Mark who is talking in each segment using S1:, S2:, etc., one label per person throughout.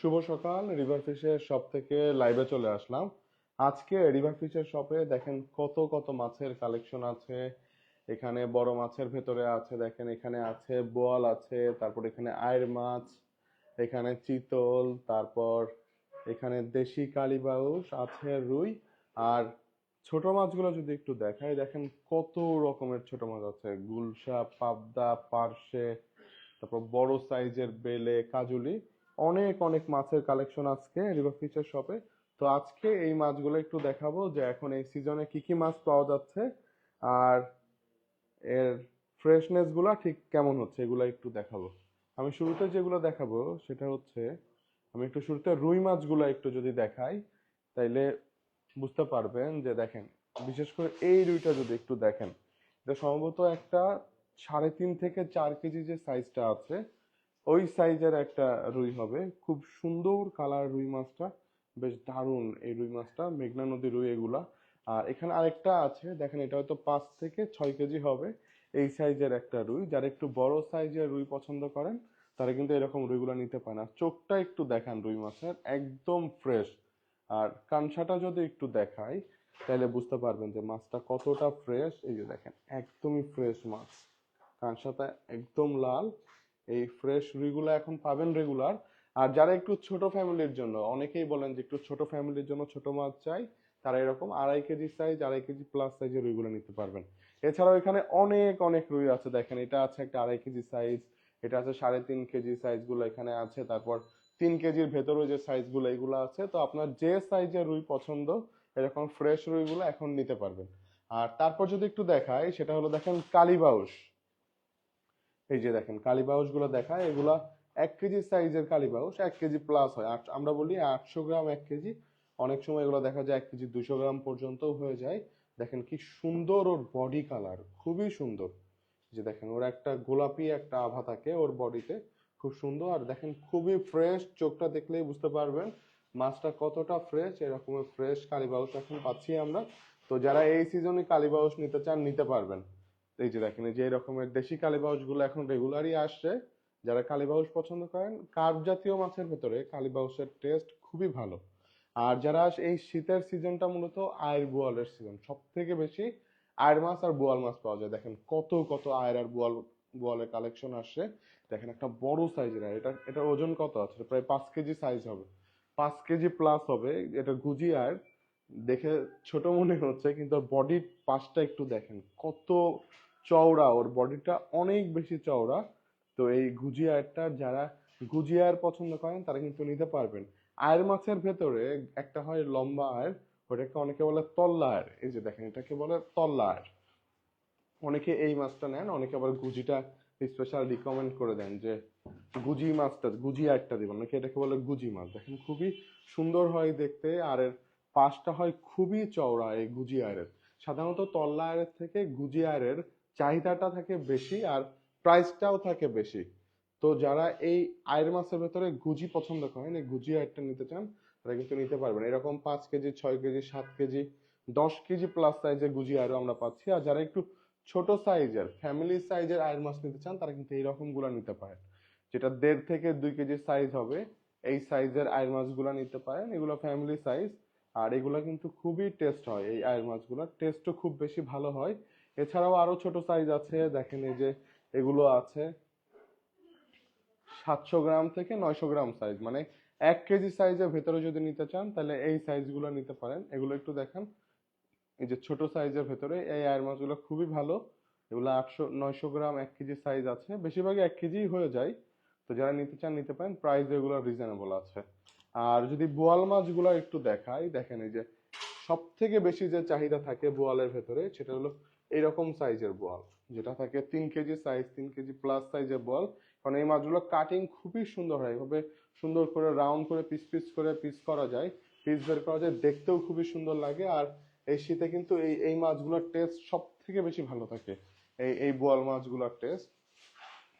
S1: শুভ সকাল river ফিশের shop থেকে লাইভে চলে আসলাম। আজকে রিভার ফিশের শপে দেখেন কত কত মাছের কালেকশন আছে। এখানে বড় মাছের ভেতরে আছে, দেখেন এখানে আছে বোয়াল আছে, তারপর এখানে আয়ের মাছ, এখানে চিতল, তারপর এখানে দেশি কালীবাউস আছে, রুই। আর ছোট মাছগুলো যদি একটু দেখাই, দেখেন কত রকমের ছোট মাছ আছে। গুলশা, পাবদা, পার্শে, তারপর বড় সাইজের বেলে, কাজুলি। অনেক অনেক মাছের কালেকশন আজকে রিভার ফিশের শপে তো আজকে এই মাছগুলো একটু দেখাবো যে এখন এই সিজনে কি কি মাছ পাওয়া যাচ্ছে আর এর ফ্রেশনেসগুলা ঠিক কেমন হচ্ছে এগুলো একটু দেখাবো। আমি শুরুতে যেগুলো দেখাবো সেটা হচ্ছে, আমি একটু শুরুতে রুই মাছগুলো একটু যদি দেখাই, তাইলে বুঝতে পারবেন যে দেখেন, বিশেষ করে এই রুইটা যদি একটু দেখেন, এটা সম্ভবত একটা সাড়ে তিন থেকে চার কেজি যে সাইজটা আছে ওই সাইজের একটা রুই হবে। খুব সুন্দর কালার রুই মাছটা। বেশ দারুণ এই রুই মাছটা, মেঘনা নদীর রুই এগুলা। আর এখানে আরেকটা আছে, দেখেন এটা হয়তো পাঁচ থেকে ছয় কেজি হবে। এই সাইজের একটা রুই। যারা একটু বড় সাইজের রুই পছন্দ করেন, তারা কিন্তু এরকম রুইগুলো নিতে পারে না। চোখটা একটু দেখান রুই মাছের, একদম ফ্রেশ আর কানসাটা যদি একটু দেখাই, তাহলে বুঝতে পারবেন যে মাছটা কতটা ফ্রেশ এই যে দেখেন, একদমই ফ্রেশ মাছ। কানসাটা একদম লাল। এই ফ্রেশ রুইগুলো এখন পাবেন রেগুলার আর যারা একটু ছোট ফ্যামিলির জন্য, অনেকেই বলেন যে একটু ছোট ফ্যামিলির জন্য ছোট মাছ চাই, তারা এরকম আড়াই কেজি সাইজ আড়াই কেজি প্লাস সাইজের রুইগুলো নিতে পারবেন। এছাড়াও এখানে অনেক অনেক রুই আছে, দেখেন এটা আছে একটা আড়াই কেজি সাইজ এটা আছে সাড়ে তিন কেজি সাইজগুলো এখানে আছে, তারপর তিন কেজির ভেতরে যে সাইজগুলো এগুলো আছে, তো আপনার যে সাইজের রুই পছন্দ, এরকম ফ্রেশ রুইগুলো এখন নিতে পারবেন। আর তারপর যদি একটু দেখাই, সেটা হলো দেখেন কালীবাউস এই যে দেখেন কালীবাউসগুলো দেখায়, এগুলা এক কেজি সাইজের কালীবাউস এক কেজি প্লাস হয়। আট- আমরা বলি আটশো গ্রাম এক কেজি। অনেক সময় এগুলো দেখা যায় এক কেজি দুশো গ্রাম পর্যন্ত হয়ে যায়। দেখেন কি সুন্দর ওর বডি কালার খুবই সুন্দর। যে দেখেন, ওর একটা গোলাপি একটা আভা থাকে ওর বডিতে খুব সুন্দর। আর দেখেন, খুবই ফ্রেশ চোখটা দেখলেই বুঝতে পারবেন মাছটা কতটা ফ্রেশ এরকমের ফ্রেশ কালীবাউস এখন পাচ্ছি আমরা। তো যারা এই সিজনে কালীবাউস নিতে চান, নিতে পারবেন। এই যে দেখেন যে রকমের দেশি কালীবাউসগুলো এখন রেগুলারই আসছে। যারা কালীবাউস পছন্দ করেন, কার্প জাতীয় মাছের ভেতরে কালীবাউসের টেস্ট খুবই ভালো। আর যারা এই শীতের সিজনটা মূলত আয়ের বোয়ালের সিজন সব থেকে বেশি আয়ের মাছ আর বোয়াল মাছ পাওয়া যায়। দেখেন কত কত আয়ের আর বোয়াল, বোয়ালের কালেকশন আসছে। দেখেন একটা বড় সাইজের আয়। এটা, এটার ওজন কত আছে? প্রায় পাঁচ কেজি সাইজ হবে। পাঁচ কেজি প্লাস হবে। এটা গুজি আয়ের। দেখে ছোট মনে হচ্ছে, কিন্তু বডির পাশটা একটু দেখেন। কত চওড়া, ওর বডিটা অনেক বেশি চওড়া। তো এই গুজিয়ারটা যারা গুজিয়ার পছন্দ করেন, তারা কিন্তু নিতে পারবেন। আয়ের মাছের ভেতরে একটা হয় লম্বা আয়ের, ওটাকে অনেকে বলে তল্লা আয়ের। এই যে দেখেন, এটাকে বলে তল্লা আয়ের। অনেকে এই মাছটা নেন, অনেকে আবার গুজিটা স্পেশাল রিকমেন্ড করে দেন যে গুজি মাছটা, গুজি আয়েরটা দিবেন। অনেকে এটাকে বলে গুজি মাছ। দেখেন, খুবই সুন্দর হয় দেখতে। আর এর পাশটা হয় খুবই চওড়া এই গুজি আয়ের সাধারণত তল্লা আয়ের থেকে গুজি আয়ের চাহিদাটা থাকে বেশি আর প্রাইসটাও থাকে বেশি। তো যারা এই আয়ের মাছের ভেতরে গুজি পছন্দ করেন, এই গুজি আয়েরটা নিতে চান, তারা কিন্তু নিতে পারবেন। এরকম পাঁচ কেজি, ছয় কেজি, সাত কেজি, দশ কেজি প্লাস সাইজের গুজি আয়েরও আমরা পাচ্ছি। আর যারা একটু ছোট সাইজের ফ্যামিলি সাইজের আয়ের মাছ নিতে চান, তারা কিন্তু এইরকমগুলা নিতে পারেন। যেটা দেড় থেকে দুই কেজি সাইজ হবে, এই সাইজের আয়ের মাছগুলো নিতে পারেন। এগুলো ফ্যামিলি সাইজ আর এগুলো কিন্তু খুবই টেস্ট হয় এই আয়ের মাছগুলোর টেস্টও খুব বেশি ভালো হয়। এছাড়াও আরও ছোট সাইজ আছে, দেখেন এই যে এগুলো আছে। সাতশো গ্রাম থেকে নয়শো গ্রাম সাইজ মানে এক কেজি সাইজের ভেতরে যদি নিতে চান, তাহলে এই সাইজগুলো নিতে পারেন। এগুলো একটু দেখেন। এই যে ছোট সাইজের ভেতরে এই আয়ের মাছগুলো খুবই ভালো। এগুলো আটশো, নয়শো গ্রাম এক কেজি সাইজ আছে। বেশিরভাগই এক কেজি হয়ে যায়। তো যারা নিতে চান, নিতে পারেন। প্রাইস এগুলো রিজনেবল আছে। আর যদি বোয়াল মাছগুলো একটু দেখাই, দেখেন এই যে সব থেকে বেশি যে চাহিদা থাকে বোয়ালের ভেতরে, সেটা হলো এইরকম সাইজের বল, যেটা থাকে তিন কেজি সাইজ তিন কেজি প্লাস সাইজের বল। কারণ এই মাছগুলো কাটিং খুবই সুন্দর হয়, এভাবে সুন্দর করে রাউন্ড করে পিস পিস করে পিস করা যায়। পিস বের করা যায়, দেখতেও খুবই সুন্দর লাগে। আর এই শীতে কিন্তু এই এই মাছগুলোর টেস্ট সব থেকে বেশি ভালো থাকে, এই এই বোয়াল মাছগুলোর টেস্ট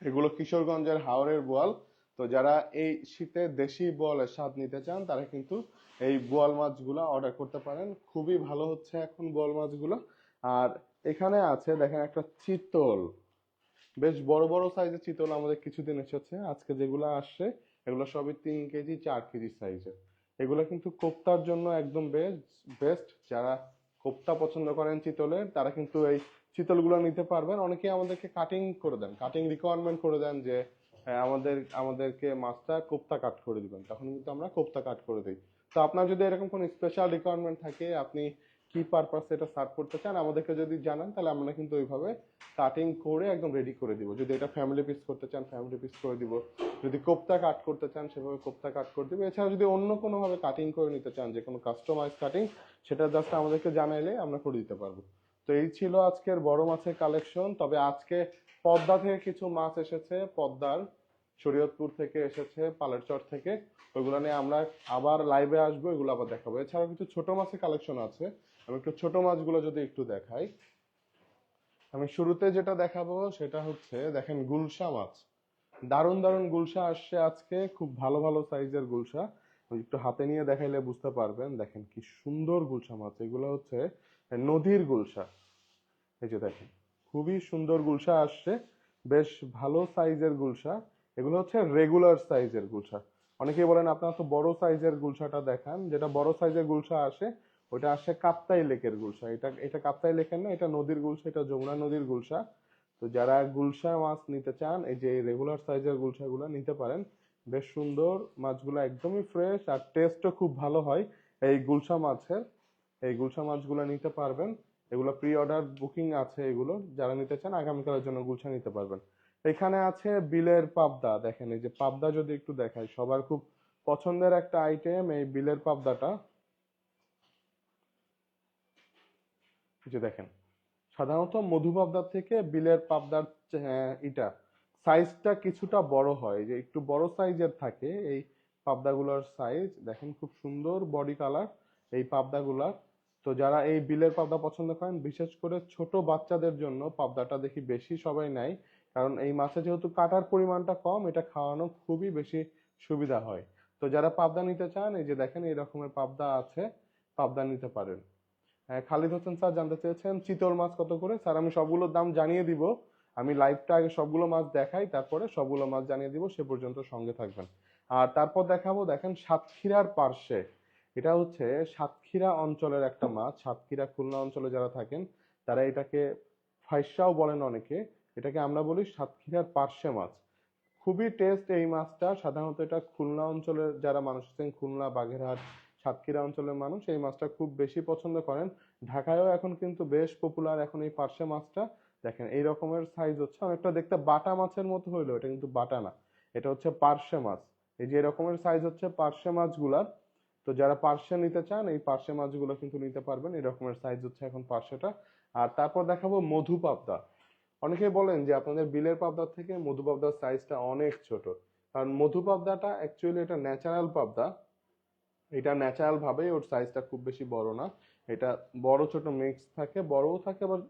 S1: এগুলো কিশোরগঞ্জের হাওরের বোয়াল তো যারা এই শীতে দেশি বোয়ালের স্বাদ নিতে চান, তারা কিন্তু এই বোয়াল মাছগুলো অর্ডার করতে পারেন। খুবই ভালো হচ্ছে এখন বোয়াল মাছগুলো। আর এখানে আছে, দেখেন একটা চিতল। বেশ বড় বড় সাইজের চিতল আমাদের কিছুদিন এসেছে। আজকে যেগুলো আসছে, এগুলো সবই তিন কেজি, চার কেজি সাইজের এগুলো কিন্তু কোপ্তার জন্য একদম বেস্ট বেস্ট যারা কোপ্তা পছন্দ করেন চিতলের, তারা কিন্তু এই চিতলগুলো নিতে পারবেন। অনেকেই আমাদেরকে কাটিং করে দেন কাটিং রিকোয়ারমেন্ট করে দেন যে আমাদের, আমাদেরকে মাছটা কোপ্তা কাট করে দিবেন। তখন কিন্তু আমরা কোপ্তা কাট করে দিই। তো আপনার যদি এরকম কোনো স্পেশাল রিকোয়ারমেন্ট থাকে, আপনি কি পারপাস এটা সার্ভ করতে চান, আমাদেরকে যদি জানান, তাহলে আমরা কিন্তু ওইভাবে কাটিং করে একদম রেডি করে দিব। যদি এটা ফ্যামিলি পিস করতে চান ফ্যামিলি পিস করে দিব। যদি কোপ্তা কাট করতে চান, সেভাবে কোপ্তা কাট করে দিব। এছাড়া যদি অন্য কোনোভাবে কাটিং করে নিতে চান, যে কোনো কাস্টমাইজ কাটিং সেটা জাস্ট আমাদেরকে জানাইলে আমরা করে দিতে পারব। তো এই ছিল আজকের বড় মাছের কালেকশন তবে আজকে পদ্মা থেকে কিছু মাছ এসেছে। পদ্মার শরীয়তপুর থেকে এসেছে, পালেরচর থেকে। ওইগুলো নিয়ে আমরা আবার লাইভে আসব, এগুলো আবার দেখাবো। এছাড়াও কিছু ছোট মাছের কালেকশন আছে। আমি একটু ছোট মাছগুলো যদি একটু দেখাই, আমি শুরুতে যেটা দেখাবো সেটা হচ্ছে, দেখেন গুলশা মাছ। দারুণ দারুণ গুলশা আসছে আজকে, খুব ভালো ভালো সাইজের গুলশা। একটু হাতে নিয়ে দেখাইলে বুঝতে পারবেন, দেখেন কি সুন্দর গুলশা মাছ। এগুলো হচ্ছে নদীর গুলশা। এই যে দেখেন, খুবই সুন্দর গুলশা আসছে, বেশ ভালো সাইজের গুলশা। এগুলো হচ্ছে রেগুলার সাইজের গুলশা। অনেকেই বলেন, আপনারা তো বড় সাইজের গুলশাটা দেখান। যেটা বড় সাইজের গুলশা আসে ওটা আসে কাপ্তাই লেকের গুলশা। এটা এটা কাপ্তাই লেকের না, এটা নদীর গুলশা, এটা যমুনা নদীর গুলশা। তো যারা গুলশা মাছ নিতে চান, এই যে রেগুলার সাইজের গুলশাগুলো নিতে পারেন, বেশ সুন্দর মাছগুলো একদমই ফ্রেশ আর টেস্টও খুব ভালো হয় এই গুলশা মাছের। এই গুলশা মাছগুলো নিতে পারবেন। এগুলো প্রি অর্ডার বুকিং আছে এগুলো। যারা নিতে চান, আগামীকালের জন্য গুলশা নিতে পারবেন। এখানে আছে বিলের পাবদা। দেখেন এই যে পাবদা যদি একটু দেখায় সবার খুব পছন্দের একটা আইটেম এই বিলের পাবদাটা। যে দেখেন, সাধারণত মধু পাবদার থেকে বিলের পাবদার এটা সাইজটা কিছুটা বড় হয়, যে একটু বড় সাইজের থাকে এই পাবদাগুলোর সাইজ দেখেন খুব সুন্দর বডি কালার এই পাবদাগুলার। তো যারা এই বিলের পাবদা পছন্দ করেন, বিশেষ করে ছোট বাচ্চাদের জন্য পাবদাটা দেখি বেশি সবাই নেয়। কারণ এই মাছে যেহেতু কাটার পরিমাণটা কম, এটা খাওয়ানো খুবই বেশি সুবিধা হয়। তো যারা পাবদা নিতে চান, এই যে দেখেন এই রকমের পাবদা আছে, পাবদা নিতে পারেন। খালিদ হোসেন স্যার জানতে চেয়েছেন, চিতল মাছ কত করে? স্যার, আমি সবগুলোর দাম জানিয়ে দিব। আমি লাইভটা আগে সবগুলো মাছ দেখাই, তারপরে সবগুলো মাছ জানিয়ে দিব, সে পর্যন্ত সঙ্গে থাকবেন। আর তারপর দেখাবো, দেখেন সাতক্ষীরার পার্শ্বে। এটা হচ্ছে সাতক্ষীরা অঞ্চলের একটা মাছ, সাতক্ষীরা খুলনা অঞ্চলে যারা থাকেন, তারা এটাকে ফাইসাও বলেন অনেকে, এটাকে আমরা বলি সাতক্ষীরার পার্শ্বে মাছ। খুবই টেস্ট এই মাছটা। সাধারণত এটা খুলনা অঞ্চলের যারা মানুষ আছেন, খুলনা, বাগেরহাট সাতক্ষীরা অঞ্চলের মানুষ এই মাছটা খুব বেশি পছন্দ করেন। ঢাকায়ও এখন কিন্তু বেশ পপুলার এখন এই পার্শে মাছটা। দেখেন, এই রকমের সাইজ হচ্ছে। অনেকটা দেখতে বাটা মাছের মতো হইল এটা কিন্তু বাটা না। এটা হচ্ছে পার্শে মাছ। এই যে এরকমের সাইজ হচ্ছে পার্শে মাছগুলার। তো যারা পার্শে নিতে চান, এই পার্শে মাছগুলো কিন্তু নিতে পারবেন। এই রকমের সাইজ হচ্ছে এখন পার্শেটা। আর তারপর দেখাবো মধু পাবদা। অনেকে বলেন যে আপনাদের বিলের পাবদার থেকে মধু পাবদার সাইজটা অনেক ছোট। কারণ মধু পাবদাটা অ্যাকচুয়ালি এটা ন্যাচারাল পাবদা। এটা ন্যাচারাল ভাবে ওর সাইজটা খুব বেশি বড় না। এটা বড় ছোট মিক্স থাকে, বড়ও থাকে আবার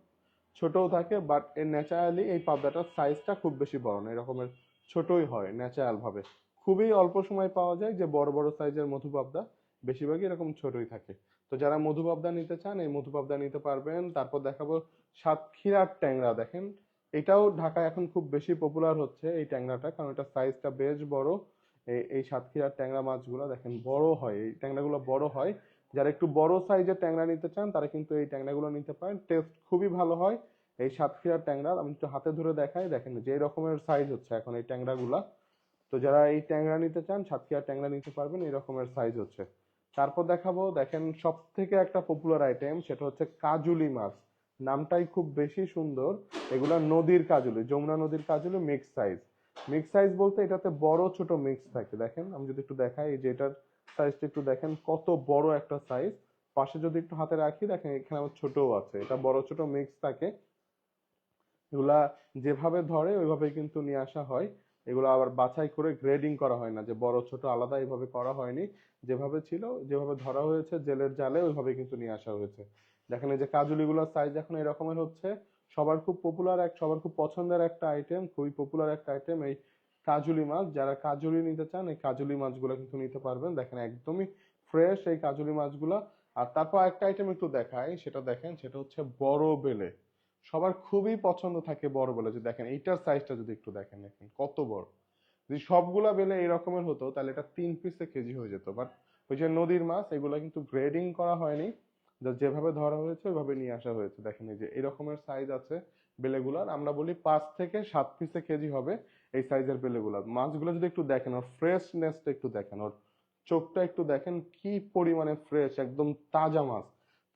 S1: ছোটও থাকে বাট এর ন্যাচারালি এই পাবদাটার সাইজটা খুব বেশি বড় না। এরকমের ছোটই হয় ন্যাচারাল ভাবে। খুবই অল্প সময় পাওয়া যায় যে বড় বড় সাইজের মধু পাবদা, বেশিরভাগই এরকম ছোটই থাকে। তো যারা মধু পাবদা নিতে চান, এই মধু পাবদা নিতে পারবেন। তারপর দেখাবো সাতক্ষীরার ট্যাংরা দেখেন। এটাও ঢাকায় এখন খুব বেশি পপুলার হচ্ছে এই ট্যাংরাটা, কারণ এটা সাইজটা বেশ বড়। এই সাতক্ষীরার ট্যাংরা মাছগুলো দেখেন বড় হয়। এই ট্যাংরাগুলো বড় হয়। যারা একটু বড় সাইজের ট্যাংরা নিতে চান, তারা কিন্তু এই ট্যাংরাগুলো নিতে পারেন। টেস্ট খুবই ভালো হয় এই সাতক্ষীরার ট্যাংরা আমি একটু হাতে ধরে দেখাই। দেখেন যে রকমের সাইজ হচ্ছে এখন এই ট্যাংরাগুলা। তো যারা এই ট্যাংরা নিতে চান, সাতক্ষীরার ট্যাংরা নিতে পারবেন, এই রকমের সাইজ হচ্ছে। তারপর দেখাবো, দেখেন সব থেকে একটা পপুলার আইটেম সেটা হচ্ছে কাজুলি মাছ। নামটাই খুব বেশি সুন্দর। এগুলা নদীর কাজুলি, যমুনা নদীর কাজুলি মিক্স সাইজ মিক্স সাইজ বলতে এটাতে বড় ছোট মিক্স থাকে। দেখেন, আমি যদি একটু দেখাই, এই যে এটার সাইজটা একটু দেখেন, কত বড় একটা সাইজ পাশে যদি একটু হাতে রাখি, দেখেন এখানে আবার ছোটও আছে। এটা বড় ছোট মিক্স থাকে। এগুলা যেভাবে ধরে, ওইভাবে কিন্তু নিয়ে আসা হয়। এগুলো আবার বাছাই করে গ্রেডিং করা হয় না যে বড়, ছোট, আলাদা এইভাবে করা হয়নি। যেভাবে ছিল, যেভাবে ধরা হয়েছে, জেলের জালে ওইভাবে কিন্তু নিয়ে আসা হয়েছে। দেখেন এই যে কাজুলিগুলোর সাইজ এখন এরকমের হচ্ছে। সবার খুব পপুলার এক, সবার খুব পছন্দের একটা আইটেম খুবই পপুলার একটা আইটেম এই কাজুলি মাছ। যারা কাজুলি নিতে চান, এই কাজুলি মাছগুলো কিন্তু নিতে পারবেন। দেখেন একদমই ফ্রেশ এই কাজুলি মাছগুলা। আর তারপর একটা আইটেম একটু দেখাই, সেটা দেখেন, সেটা হচ্ছে বড় বেলে। সবার খুবই পছন্দ থাকে বড় বেলে। যে দেখেন, এইটার সাইজটা যদি একটু দেখেন দেখেন কত বড়। যদি সবগুলা বেলে এই রকমের হতো, তাহলে এটা তিন পিসে কেজি হয়ে যেত। বাট ওই যে নদীর মাছ, এগুলো কিন্তু গ্রেডিং করা হয়নি। যেভাবে ধরা হয়েছে, ওইভাবে নিয়ে আসা হয়েছে। দেখেন এই যে এরকমের সাইজ আছে বেলেগুলার। আমরা বলি পাঁচ থেকে সাত পিসে কেজি হবে এই সাইজের বেলেগুলার। মাছগুলো যদি একটু দেখেন, ওর ফ্রেশনেসটা একটু দেখেন, ওর চোখটা একটু দেখেন, কি পরিমাণে ফ্রেশ একদম তাজা মাছ।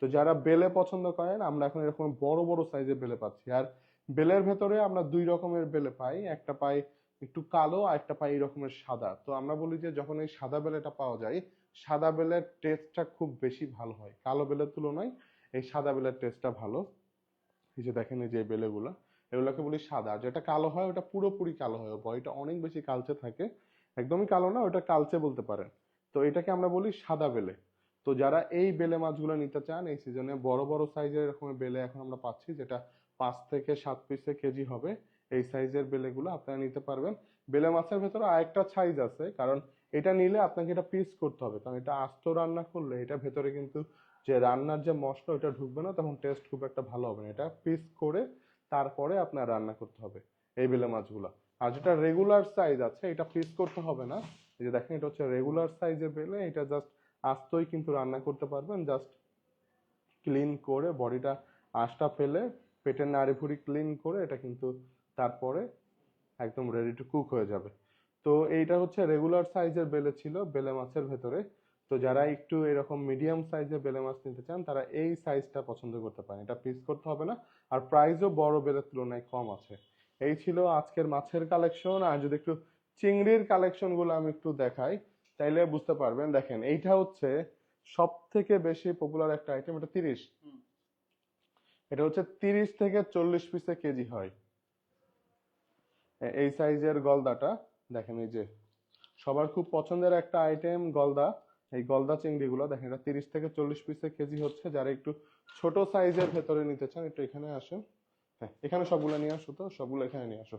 S1: তো যারা বেলে পছন্দ করেন, আমরা এখন এরকম বড় বড় সাইজের বেলে পাচ্ছি। আর বেলের ভেতরে আমরা দুই রকমের বেলে পাই। একটা পাই একটু কালো, আর একটা পাই এই রকমের সাদা। তো আমরা বলি যে, যখন এই সাদা বেলেটা পাওয়া যায় সাদা বেলের টেস্টটা খুব বেশি ভালো হয়। কালো বেলের তুলনায় এই সাদা বেলের টেস্টটা ভালো। এই যে দেখেন এই যে বেলেগুলো, এগুলোকে বলি সাদা। যেটা কালো হয়, ওটা পুরোপুরি কালো হয় বডিটা অনেক বেশি কালচে থাকে। একদমই কালো না, ওটা কালচে বলতে পারেন। তো এটাকে আমরা বলি সাদা বেলে। তো যারা এই বেলে মাছগুলো নিতে চান, এই সিজনে বড় বড় সাইজের এরকম বেলে এখন আমরা পাচ্ছি, যেটা পাঁচ থেকে সাত পিসে কেজি হবে। এই সাইজের বেলেগুলো আপনারা নিতে পারবেন। বেলে মাছের ভেতরে আরেকটা সাইজ আছে, কারণ এটা নিলে আপনাকে এটা পিস করতে হবে। কারণ এটা আস্ত রান্না করলে এটা ভেতরে কিন্তু যে রান্নার যে মশলা ওটা ঢুকবে না, তখন টেস্ট খুব একটা ভালো হবে না। এটা পিস করে তারপরে আপনার রান্না করতে হবে এই বেলে মাছগুলো। আর যেটা রেগুলার সাইজ আছে, এটা পিস করতে হবে না। এই যে দেখেন, এটা হচ্ছে রেগুলার সাইজের বেলে, এটা জাস্ট আস্তই কিন্তু রান্না করতে পারবেন। জাস্ট ক্লিন করে বডিটা আঁশটা ফেলে, পেটের নাড়ি ভুড়ি ক্লিন করে এটা কিন্তু তারপরে একদম রেডি টু কুক হয়ে যাবে। তো এইটা হচ্ছে রেগুলার সাইজের বেলে ছিল বেলে মাছের ভেতরে। তো যারা একটু এরকম মিডিয়াম সাইজের বেলে মাছ নিতে চান তারা এই সাইজটা পছন্দ করতে পারেন। এটা পিস করতে হবে না। আর প্রাইসও বড় বেলের তুলনায় কম আছে। এই ছিল আজকের মাছের কালেকশন আর যদি একটু চিংড়ির কালেকশনগুলো আমি একটু দেখাই তাইলে বুঝতে পারবেন। দেখেন এইটা হচ্ছে সব থেকে বেশি পপুলার একটা আইটেম এটা তিরিশ। এটা হচ্ছে তিরিশ থেকে চল্লিশ পিসে কেজি হয়। এই সাইজের গলদাটা। দেখেন এই যে, সবার খুব পছন্দের একটা আইটেম গলদা। এই গলদা চিংড়িগুলো, দেখেন এটা তিরিশ থেকে চল্লিশ পিসে কেজি হচ্ছে। যারা একটু ছোট সাইজের ভেতরে নিতে চান, একটু এখানে আসেন। হ্যাঁ এখানে সবগুলো নিয়ে আসো তো, সবগুলো এখানে নিয়ে আসো।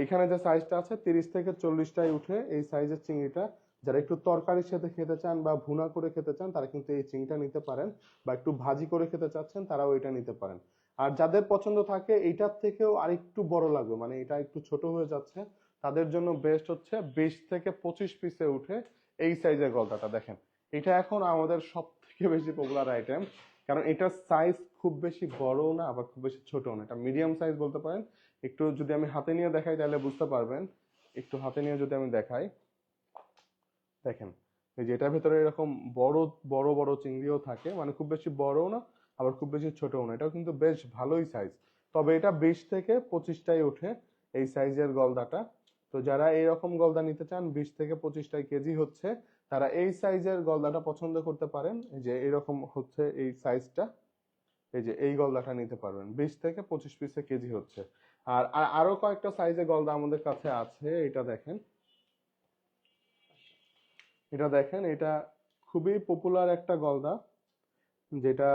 S1: এইখানে যে সাইজটা আছে, তিরিশ থেকে চল্লিশটাই উঠে এই সাইজের চিংড়িটা। যারা একটু তরকারির সাথে খেতে চান বা ভুনা করে খেতে চান, তারা কিন্তু এই চিংড়িটা নিতে পারেন। বা একটু ভাজি করে খেতে চাচ্ছেন, তারাও এটা নিতে পারেন। আর যাদের পছন্দ থাকে, এইটার থেকেও আরেকটু বড় লাগবে। মানে এটা একটু ছোট হয়ে যাচ্ছে। তাদের জন্য বেস্ট হচ্ছে বিশ থেকে পঁচিশ পিসে উঠে এই সাইজের গলদাটা। দেখেন, এটা এখন আমাদের সব থেকে বেশি পপুলার আইটেম কারণ এটার সাইজ খুব বেশি বড় না, আবার খুব বেশি ছোট না। এটা মিডিয়াম সাইজ বলতে পারেন। একটু যদি আমি হাতে নিয়ে দেখাই তাহলে বুঝতে পারবেন। একটু হাতে নিয়ে যদি আমি দেখাই, দেখেন, এই যে এটার ভেতরে এরকম বড় বড় বড় চিংড়িও থাকে মানে খুব বেশি বড়ও না, আবার খুব বেশি ছোটও না। এটাও কিন্তু বেশ ভালোই সাইজ তবে এটা বিশ থেকে পঁচিশটাই ওঠে এই সাইজের গলদাটা। তো যারা এইরকম গলদা নিতে চান, বিশ থেকে পঁচিশটাই কেজি হচ্ছে, তারা এই সাইজের গলদাটা পছন্দ করতে পারেন। যে এরকম হচ্ছে এই সাইজটা, এই যে এই গলদাটা নিতে পারবেন। বিশ থেকে পঁচিশ পিসে কেজি হচ্ছে। আর, আরও কয়েকটা সাইজের গলদা আমাদের কাছে আছে, এটা দেখেন। এটা দেখেন, এটা খুবই পপুলার একটা গলদা, যেটা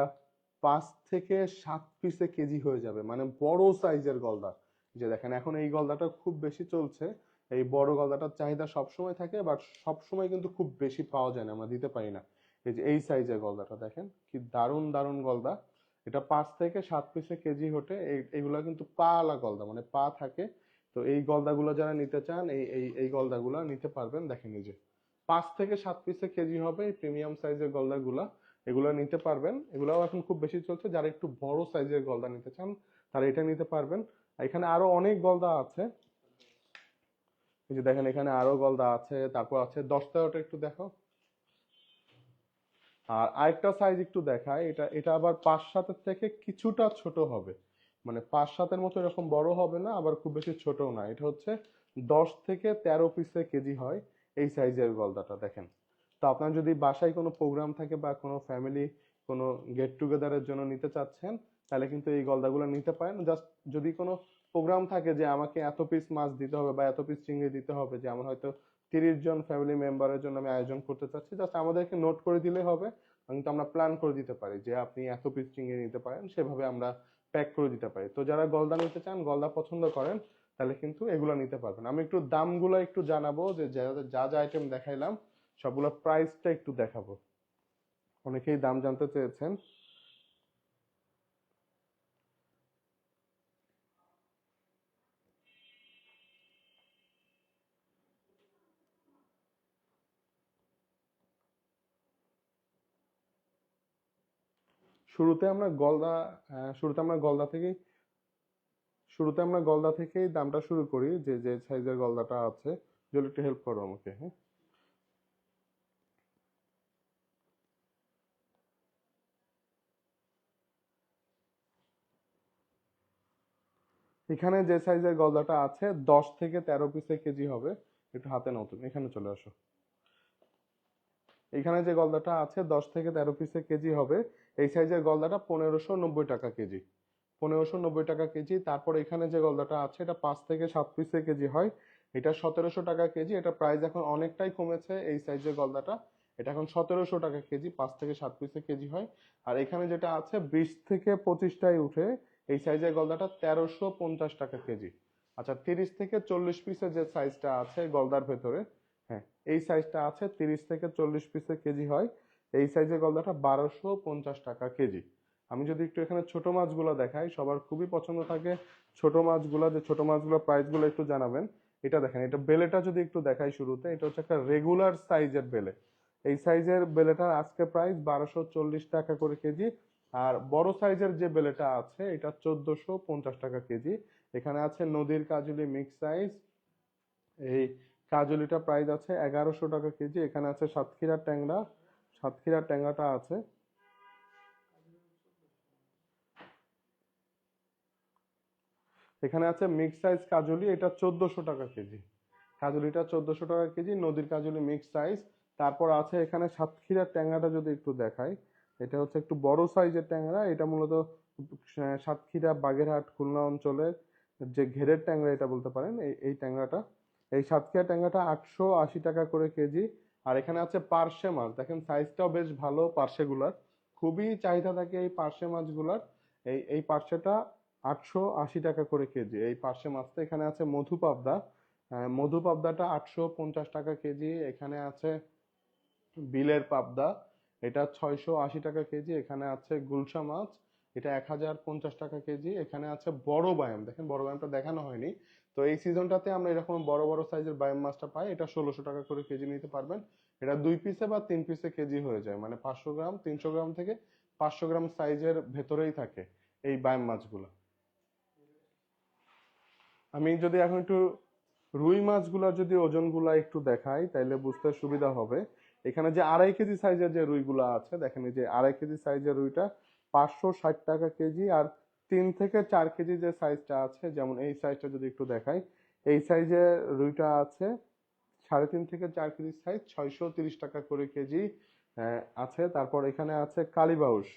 S1: পাঁচ থেকে সাত পিসে কেজি হয়ে যাবে মানে বড় সাইজের গলদা। যে দেখেন, এখন এই গলদাটা খুব বেশি চলছে। এই বড় গলদাটার চাহিদা সবসময় থাকে বাট সবসময় কিন্তু খুব বেশি পাওয়া যায় না, আমরা দিতে পারি না। এই যে, এই সাইজের গলদাটা দেখেন, কি দারুণ দারুণ গলদা। এটা পাঁচ থেকে সাত পিসে কেজি হটে এইগুলা কিন্তু পা আলা গলদা মানে পা থাকে। তো এই গলদাগুলো যারা নিতে চান, এই এই এই গলদাগুলো নিতে পারবেন। দেখেন এই যে, পাঁচ থেকে সাত পিসে কেজি হবে এই প্রিমিয়াম সাইজের গলদাগুলা। এগুলো নিতে পারবেন। এগুলাও এখন খুব বেশি চলছে। যারা একটু বড় সাইজের গলদা নিতে চান, তারা এটা নিতে পারবেন। এখানে আরও অনেক গলদা আছে। এই যে দেখেন, এখানে আরও গলদা আছে, তারপর আছে দশ তেরোটা একটু দেখো। আর আরেকটা সাইজ একটু দেখায় এটা এটা আবার পাঁচ সাতের থেকে কিছুটা ছোট হবে। মানে পাঁচ সাতের মতো এরকম বড় হবে না, আবার খুব বেশি ছোটও না। এটা হচ্ছে দশ থেকে তেরো পিসে কেজি হয় এই সাইজের গলদাটা, দেখেন। তো আপনার যদি বাসায় কোনো প্রোগ্রাম থাকে বা কোনো ফ্যামিলি কোনো গেট টুগেদারের জন্য নিতে চাচ্ছেন, তাহলে কিন্তু এই গলদাগুলো নিতে পারেন। জাস্ট যদি কোনো প্রোগ্রাম থাকে যে আমাকে এত পিস মাছ দিতে হবে বা এত পিস চিংড়ি দিতে হবে যে আমার হয়তো তিরিশ জন ফ্যামিলি মেম্বারের জন্য আমি আয়োজন করতে চাচ্ছি। জাস্ট আমাদেরকে নোট করে দিলে হবে কিন্তু আমরা প্ল্যান করে দিতে পারি যে আপনি এত পিস চিংড়ি নিতে পারেন, সেভাবে আমরা প্যাক করে দিতে পারি। তো যারা গলদা নিতে চান, গলদা পছন্দ করেন, তাহলে কিন্তু এগুলো নিতে পারবেন। আমি একটু দামগুলো একটু জানাব যে যা যা আইটেম দেখাইলাম, সবগুলো প্রাইসটা একটু দেখাবো। অনেকেই দাম জানতে চেয়েছেন। শুরুতে আমরা গলদা শুরুতে আমরা গলদা থেকেই, শুরুতে আমরা গলদা থেকেই দামটা শুরু করি, যে যে সাইজের গলদাটা আছে। যদি একটু হেল্প করো আমাকে হ্যাঁ? এখানে যে সাইজের গলদাটা আছে, দশ থেকে তেরো পিসে কেজি হবে। একটু হাতে নাও তুমি, এখানে চলে আসো। এখানে যে গলদাটা আছে, দশ থেকে তেরো পিসে কেজি হবে। এই সাইজের গলদাটা পনেরোশো নব্বই টাকা কেজি। পনেরোশো নব্বই টাকা কেজি। তারপর এখানে যে গলদাটা আছে, এটা পাঁচ থেকে সাত পিসে কেজি হয়। এটা সতেরোশো টাকা কেজি। এটা প্রাইস এখন অনেকটাই কমেছে এই সাইজের গলদাটা। এটা এখন সতেরোশো টাকা কেজি, পাঁচ থেকে সাত পিসে কেজি হয়। আর এখানে যেটা আছে, বিশ থেকে পঁচিশটায় উঠে। এই সাইজের গলদাটা তেরোশো পঞ্চাশ টাকা কেজি। আচ্ছা তিরিশ থেকে চল্লিশ পিসের যে সাইজটা আছে গলদার ভেতরে হ্যাঁ এই সাইজটা আছে তিরিশ থেকে চল্লিশ পিসে কেজি হয়। এই সাইজের গলদাটা বারোশো পঞ্চাশ টাকা কেজি। আমি যদি একটু এখানে ছোট মাছগুলো দেখাই, সবার খুবই পছন্দ থাকে। ছোট মাছগুলো, যে ছোট মাছগুলোর প্রাইসগুলো একটু জানাবেন। এটা দেখেন, এটা বেলেটা যদি একটু দেখাই শুরুতে, এটা হচ্ছে একটা রেগুলার সাইজের বেলে। এই সাইজের বেলেটার আজকে প্রাইস বারোশো চল্লিশ টাকা করে কেজি। আর বড় সাইজের যে বেলেটা আছে, এটা চোদ্দশো পঞ্চাশ টাকা কেজি। এখানে আছে নদীর কাজুলি মিক্স সাইজ এই কাজুলিটা প্রাইস আছে এগারোশো টাকা কেজি, এখানে আছে সাতক্ষীরার ট্যাংরা, সাতক্ষীরার ট্যাংরাটা আছে। এখানে আছে মিক্স সাইজ কাজুলি, এটা চোদ্দশো টাকা কেজি। কাজুলিটা চোদ্দশো টাকা কেজি, নদীর কাজলি মিক্স সাইজ তারপর আছে এখানে সাতক্ষীরার ট্যাংরাটা যদি একটু দেখাই, এটা হচ্ছে একটু বড় সাইজের ট্যাংরা। এটা মূলত সাতক্ষীরা বাগেরহাট খুলনা অঞ্চলের যে ঘেরের ট্যাংরা এটা বলতে পারেন এই ট্যাংরাটা। এই সাতক্ষীরা ট্যাংরাটা আটশো আশি টাকা করে কেজি। আর এখানে আছে পার্শে মাছ। দেখেন সাইজটাও বেশ ভালো পার্শেগুলার। খুবই চাহিদা থাকে এই পার্শে মাছগুলার। এই এই পার্শেটা আটশো আশি টাকা করে কেজি। এই পার্শে মাছটা এখানে আছে মধু পাবদা। মধু পাবদাটা আটশো পঞ্চাশ টাকা কেজি। এখানে আছে বিলের পাবদা। এটা ছয়শো আশি টাকা কেজি। এখানে আছে গুলশা মাছ। এটা এক হাজার পঞ্চাশ টাকা কেজি। এখানে আছে বড় বায়াম দেখেন বড় বায়ামটা দেখানো হয়নি। তো এই সিজনটাতে আমরা এরকম বড় বড় সাইজের বায়াম মাছটা পাই। এটা ষোলোশো টাকা করে কেজি নিতে পারবেন। এটা দুই পিসে বা তিন পিসে কেজি হয়ে যায়। মানে পাঁচশো গ্রাম, তিনশো গ্রাম থেকে পাঁচশো গ্রাম সাইজের ভেতরেই থাকে এই বায়াম মাছগুলো আমি যদি এখন একটু রুই মাছগুলোর যদি ওজনগুলা একটু দেখাই, তাইলে বুঝতে সুবিধা হবে। এখানে যে আড়াই কেজি সাইজের যে রুইগুলা আছে, দেখেন যে আড়াই কেজি সাইজের রুইটা পাঁচশো ষাট টাকা কেজি আর তিন থেকে চার কেজি যে সাইজটা আছে, যেমন এই সাইজটা যদি একটু দেখাই, এই সাইজের রুইটা আছে সাড়ে তিন থেকে চার কেজি সাইজ ছয়শো তিরিশ টাকা করে কেজি আছে। তারপর এখানে আছে কালীবাউস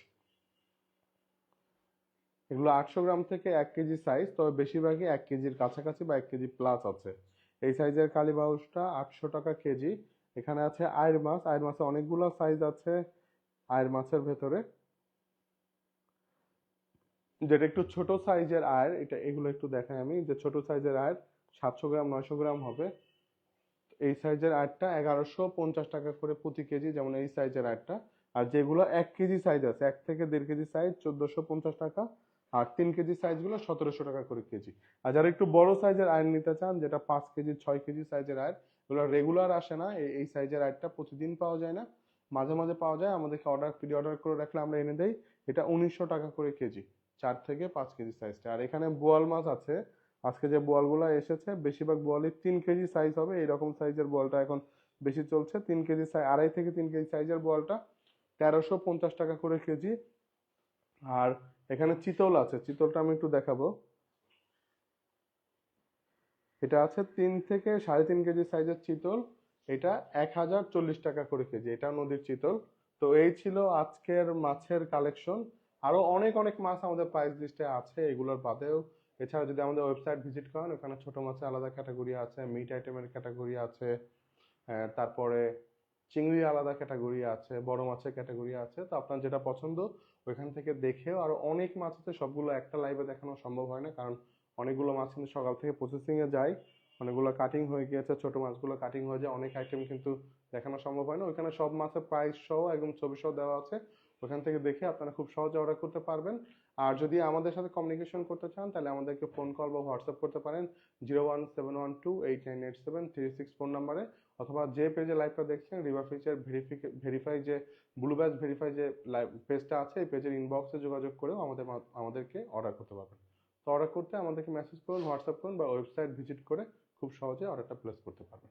S1: এগুলো আটশো গ্রাম থেকে এক কেজি সাইজ তবে বেশিরভাগই এক কেজির কাছাকাছি বা এক কেজি প্লাস আছে। এই সাইজের কালীবাউসটা আটশো টাকা কেজি। এখানে আছে আয়ের মাছ। আয়ের মাছে অনেকগুলো সাইজ আছে আয়ের মাছের ভেতরে। যেটা একটু ছোট সাইজের আয়ের, এটা এগুলো একটু দেখাই আমি, যে ছোট সাইজের আয়ের সাতশো গ্রাম, নয়শো গ্রাম হবে। এই সাইজের আয়েরটা এগারোশো পঞ্চাশ টাকা করে প্রতি কেজি, যেমন এই সাইজের আয়েরটা। আর যেগুলো এক কেজি সাইজ আছে, এক থেকে দেড় কেজি সাইজ, চোদ্দশো পঞ্চাশ টাকা। আর তিন কেজি সাইজগুলো সতেরোশো টাকা করে কেজি। আর যারা একটু বড় সাইজের আয়ের নিতে চান, যেটা পাঁচ কেজি, ছয় কেজি সাইজের আয়ের, এগুলো রেগুলার আসে না, এই এই সাইজের আয়েরটা প্রতিদিন পাওয়া যায় না। মাঝে মাঝে পাওয়া যায়, আমাদেরকে অর্ডার প্রি অর্ডার করে রাখলে আমরা এনে দেই। এটা উনিশশো টাকা করে কেজি। চার থেকে পাঁচ কেজি সাইজটা আর এখানে বোয়াল মাছ আছে। আজকে যে বোয়ালগুলো এসেছে, বেশিরভাগ বোয়ালই তিন কেজি সাইজ হবে। এইরকম সাইজের বোয়ালটা এখন বেশি চলছে। তিন কেজি সাইজ আড়াই থেকে তিন কেজি সাইজের বোয়ালটা তেরোশো পঞ্চাশ টাকা করে কেজি। আর এখানে চিতল আছে। চিতলটা আমি একটু দেখাবো। এটা আছে তিন থেকে সাড়ে তিন কেজি সাইজের চিতল। এটা এক হাজার চল্লিশ টাকা করে কেজি। এটা নদীর চিতল। তো এই ছিল আজকের মাছের কালেকশন আরও অনেক অনেক মাছ আমাদের প্রাইস লিস্টে আছে, এগুলোর বাদেও। এছাড়া যদি আমাদের ওয়েবসাইট ভিজিট করেন, ওখানে ছোট মাছের আলাদা ক্যাটাগরি আছে মিট আইটেমের ক্যাটাগরি আছে তারপরে চিংড়ির আলাদা ক্যাটাগরি আছে, বড় মাছের ক্যাটাগরি আছে। তো আপনার যেটা পছন্দ, ওইখান থেকে দেখেও আরও অনেক মাছ আছে, সবগুলো একটা লাইভে দেখানো সম্ভব হয় না, কারণ অনেকগুলো মাছ কিন্তু সকাল থেকে প্রসেসিং এ যায়। অনেকগুলো কাটিং হয়ে গিয়েছে, ছোট মাছগুলো কাটিং হয়ে যায়, অনেক আইটেম কিন্তু দেখানো সম্ভব হয় না। ওইখানে সব মাছের প্রাইস সহ একদম ছবি সহ দেওয়া আছে। ওখান থেকে দেখে আপনারা খুব সহজে অর্ডার করতে পারবেন। আর যদি আমাদের সাথে কমিউনিকেশন করতে চান, তাহলে আমাদেরকে ফোন কল বা হোয়াটসঅ্যাপ করতে পারেন zero one seven one two eight nine eight seven three six phone নাম্বারে অথবা যে পেজে লাইভটা দেখছেন রিভার ফিচার ভেরিফিকে ভেরিফাই যে ব্লু ব্যাচ ভেরিফাই যে লাইভ পেজটা আছে, এই পেজের ইনবক্সে যোগাযোগ করেও আমাদের আমাদেরকে অর্ডার করতে পারবেন। তো অর্ডার করতে আমাদেরকে মেসেজ করুন হোয়াটসঅ্যাপ করুন বা ওয়েবসাইট ভিজিট করে খুব সহজে অর্ডারটা প্লেস করতে পারবেন।